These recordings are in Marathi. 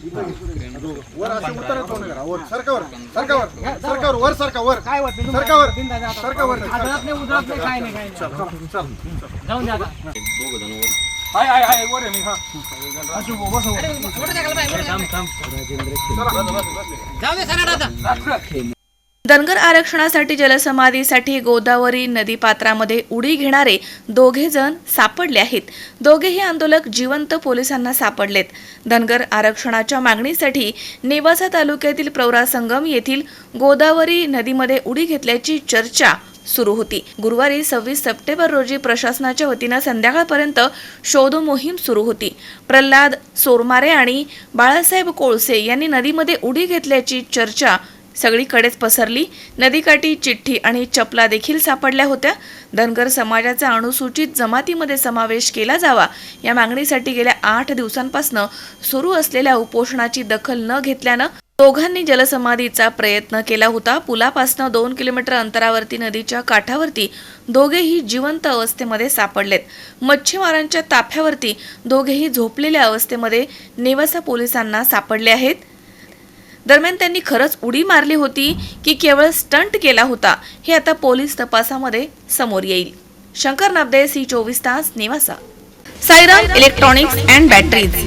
वर असे उतर वर सरकावर सरकावर सरकावर वर सरका वर काय सरकावर. सरकावर. आदळत नाही उदळत नाही काय नाही काय जाऊन द्या हाय हाय हाय वर आहे मी हा. असू बो, धनगर आरक्षणासाठी जलसमाधीसाठी गोदावरी नदीपात्रामध्ये उडी घेणारे दोघे जण सापडले आहेत. दोघेही आंदोलक जिवंत पोलिसांना सापडलेत. धनगर आरक्षणाच्या मागणीसाठी नेवासा तालुक्यातील प्रवरा संगम येथील गोदावरी नदीमध्ये उडी घेतल्याची चर्चा सुरू होती. गुरुवारी सव्वीस सप्टेंबर रोजी प्रशासनाच्या वतीनं संध्याकाळपर्यंत शोध मोहीम सुरू होती. प्रल्हाद सोरमारे आणि बाळासाहेब कोळसे यांनी नदीमध्ये उडी घेतल्याची चर्चा सगळीकडेच पसरली. नदीकाठी चिठ्ठी आणि चपला देखील सापडल्या होत्या. धनगर समाजाचा अनुसूचित जमातीमध्ये समावेश केला जावा या मागणीसाठी गेल्या आठ दिवसांपासून सुरू असलेल्या उपोषणाची दखल न घेतल्यानं दोघांनी जलसमाधीचा प्रयत्न केला होता. पुलापासनं दोन किलोमीटर अंतरावरती नदीच्या काठावरती दोघेही जिवंत अवस्थेमध्ये सापडलेत. मच्छीमारांच्या ताफ्यावरती दोघेही झोपलेल्या अवस्थेमध्ये नेवासा पोलिसांना सापडले आहेत. दरम्यान त्यांनी खरंच उडी मारली होती की केवळ स्टंट केला होता हे आता पोलीस तपासामध्ये समोर येईल. शंकर नाबदे सी चोवीस तास निवासा. Sairam electronics and batteries.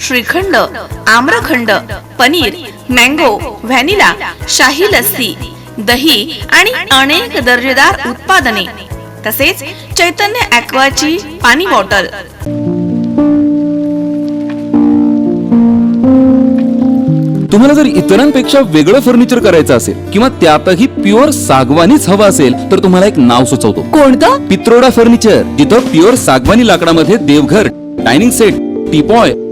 Shrikhand amrakhand paneer mango vanilla शाही लस्सी दही आणि अनेक दर्जेदार उत्पादने. तसेच चैतन्य ॲक्वाची पाणी बॉटल. तुम्हाला जर इतरांपेक्षा वेगळं फर्निचर करायचं असेल किंवा त्यातही प्युअर सागवानीच हवं असेल तर तुम्हाला एक नाव सुचवतो. कोणतं? पित्रोडा फर्निचर जिथं प्युअर सागवानी लाकडामध्ये देवघर dining set teapoy